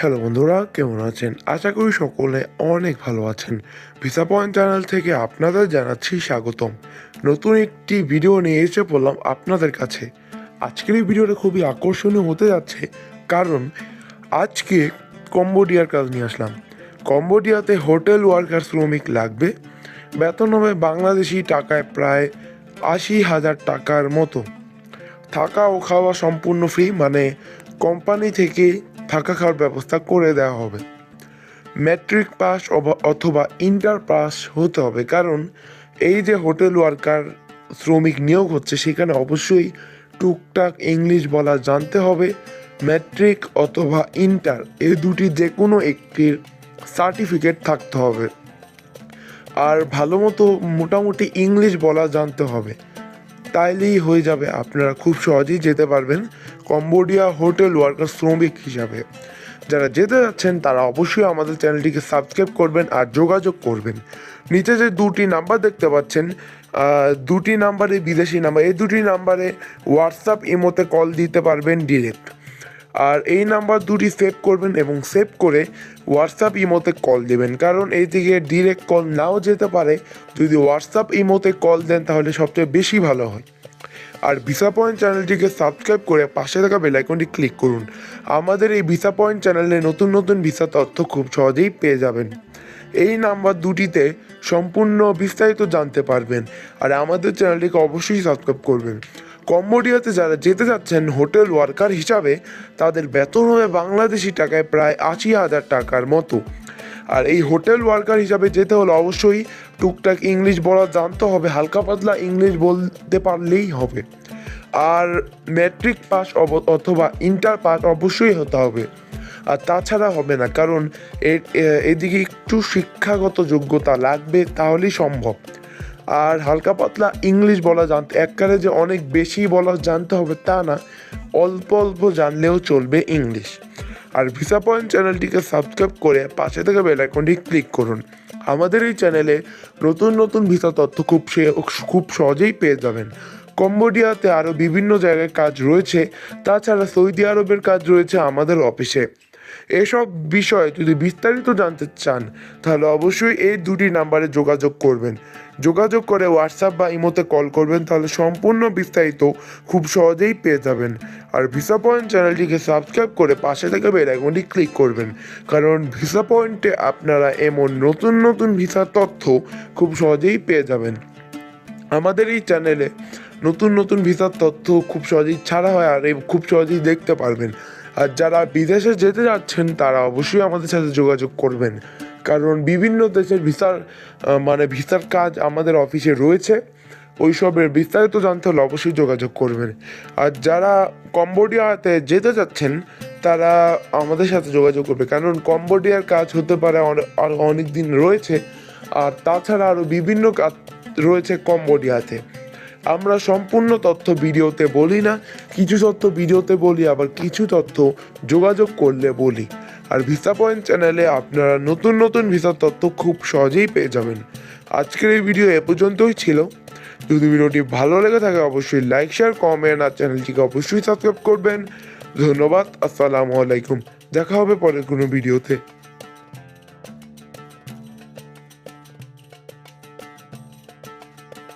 Hello বন্ধুরা, কেমন আছেন? আশা করি সকলে অনেক ভালো আছেন। ভিসা পয়েন্ট চ্যানেল থেকে আপনাদের জানাচ্ছি স্বাগতম। নতুন একটি ভিডিও নিয়ে এসে পড়লাম আপনাদের কাছে। আজকের এই ভিডিওটা খুবই আকর্ষণীয় হতে যাচ্ছে, কারণ আজকে কম্বোডিয়ার কাজ নিয়ে আসলাম। কম্বোডিয়াতে হোটেল ওয়ার্কার শ্রমিক লাগবে। বেতন হবে বাংলাদেশি টাকায় প্রায় আশি হাজার টাকার মতো। থাকা ও খাওয়া সম্পূর্ণ ফ্রি মানে কোম্পানি থেকে থাকা খাওয়ার ব্যবস্থা করে দেওয়া হবে। ম্যাট্রিক পাস অথবা ইন্টার পাস হতে হবে, কারণ এই যে হোটেল ওয়ার্কার শ্রমিক নিয়োগ হচ্ছে, সেখানে অবশ্যই টুকটাক ইংলিশ বলা জানতে হবে। ম্যাট্রিক অথবা ইন্টার, এই দুটি যে কোনো একটির সার্টিফিকেট থাকতে হবে। আর ভালো মতো মোটামুটি ইংলিশ বলা জানতে হবে। তাইলেই হয়ে যাবে, আপনারা খুব সহজেই যেতে পারবেন। কম্বোডিয়া হোটেল ওয়ার্কার শ্রমিক হিসাবে। যারা যেতে যাচ্ছেন, তারা অবশ্যই আমাদের চ্যানেলটিকে সাবস্ক্রাইব করবেন আর যোগাযোগ করবেন। নিচে যে দুটি নাম্বার দেখতে পাচ্ছেন দুটি নাম্বারে বিদেশি নাম্বার, এই দুটি নাম্বারে হোয়াটসঅ্যাপ ইমোতে কল দিতে পারবেন ডিরেক্ট। আর এই নাম্বার দুটি সেভ করবেন এবং সেভ করে হোয়াটসঅ্যাপ ইমোতে কল দেবেন। কারণ এই দিকে ডিরেক্ট কল নাও যেতে পারে। যদি হোয়াটসঅ্যাপ ইমোতে কল দেন, তাহলে সবচেয়ে বেশি ভালো হয়। আর ভিসা পয়েন্ট চ্যানেলটিকে সাবস্ক্রাইব করে পাশে থাকা বেল আইকনটি ক্লিক করুন। আমাদের এই ভিসা পয়েন্ট চ্যানেলে নতুন নতুন ভিসা তথ্য খুব সহজেই পেয়ে যাবেন। এই নাম্বার দুটিতে সম্পূর্ণ বিস্তারিত জানতে পারবেন আর আমাদের চ্যানেলটিকে অবশ্যই সাবস্ক্রাইব করবেন। কম্বোডিয়াতে যারা যেতে যাচ্ছেন হোটেল ওয়ার্কার হিসাবে, তাদের বেতন হবে বাংলাদেশি টাকায় প্রায় আশি হাজার টাকার মতো। আর এই হোটেল ওয়ার্কার হিসাবে যেতে হলে অবশ্যই টুকটাক ইংলিশ বলা জানতে হবে, হালকা পাতলা ইংলিশ বলতে পারলেই হবে। আর ম্যাট্রিক পাস অথবা ইন্টার পাস অবশ্যই হতে হবে। আর তাছাড়া হবে না, কারণ এ- এ- এদিকে একটু শিক্ষাগত যোগ্যতা লাগবে তাহলেই সম্ভব। আর হালকা পাতলা ইংলিশ বলা জানতে, এককালে যে অনেক বেশি বলা জানতে হবে তা না, অল্প অল্প জানলেও চলবে ইংলিশ। আর ভিসা পয়েন্ট চ্যানেলটিকে সাবস্ক্রাইব করে পাশে থেকে বেল আইকনটি ক্লিক করুন। আমাদের এই চ্যানেলে নতুন নতুন ভিসা তথ্য খুব সে- খুব সহজেই পেয়ে যাবেন। কম্বোডিয়াতে আরও বিভিন্ন জায়গায় কাজ রয়েছে, তাছাড়া সৌদি আরবের কাজ রয়েছে আমাদের অফিসে এসব বিষয়ে যদি বিস্তারিত জানতে চান, তাহলে অবশ্যই এই দুটি নাম্বারে যোগাযোগ করবেন। যোগাযোগ করে হোয়াটসঅ্যাপ বা ইমোতে কল করবেন, তাহলে সম্পূর্ণ বিস্তারিত খুব সহজেই পেয়ে যাবেন। আর ভিসা পয়েন্ট চ্যানেলটিকে সাবস্ক্রাইব করে পাশে থেকে বেল আইকনটি ক্লিক করবেন। কারণ ভিসা পয়েন্টে আপনারা এমন নতুন নতুন ভিসার তথ্য খুব সহজেই পেয়ে যাবেন। আমাদের এই চ্যানেলে নতুন নতুন ভিসার তথ্য খুব সহজেই ছাড়া হয় আর খুব সহজেই দেখতে পারবেন। আর যারা বিদেশে যেতে যাচ্ছেন, তারা অবশ্যই আমাদের সাথে যোগাযোগ করবেন। কারণ বিভিন্ন দেশের ভিসার মানে ভিসার কাজ আমাদের অফিসে রয়েছে। ওইসবের বিস্তারিত জানতে হলে অবশ্যই যোগাযোগ করবেন। আর যারা কম্বোডিয়াতে যেতে চাচ্ছেন তারা আমাদের সাথে যোগাযোগ করবে। কারণ কম্বোডিয়ার কাজ হতে পারে আর অনেক দিন রয়েছে। আর তাছাড়া আরও বিভিন্ন কাজ রয়েছে কম্বোডিয়াতে। আমরা সম্পূর্ণ তথ্য ভিডিওতে বলি না, কিছু তথ্য ভিডিওতে বলি, আবার কিছু তথ্য যোগাযোগ করলে বলি। আর ভিসা পয়েন্ট চ্যানেলে আপনারা নতুন নতুন ভিসার তথ্য খুব সহজেই পেয়ে যাবেন। আজকের এই ভিডিও এ পর্যন্তই ছিল। যদি ভিডিওটি ভালো লেগে থাকে, অবশ্যই লাইক শেয়ার কমেন্ট আর চ্যানেলটিকে অবশ্যই সাবস্ক্রাইব করবেন। ধন্যবাদ, আসসালামু আলাইকুম। দেখা হবে পরের কোনো ভিডিওতে।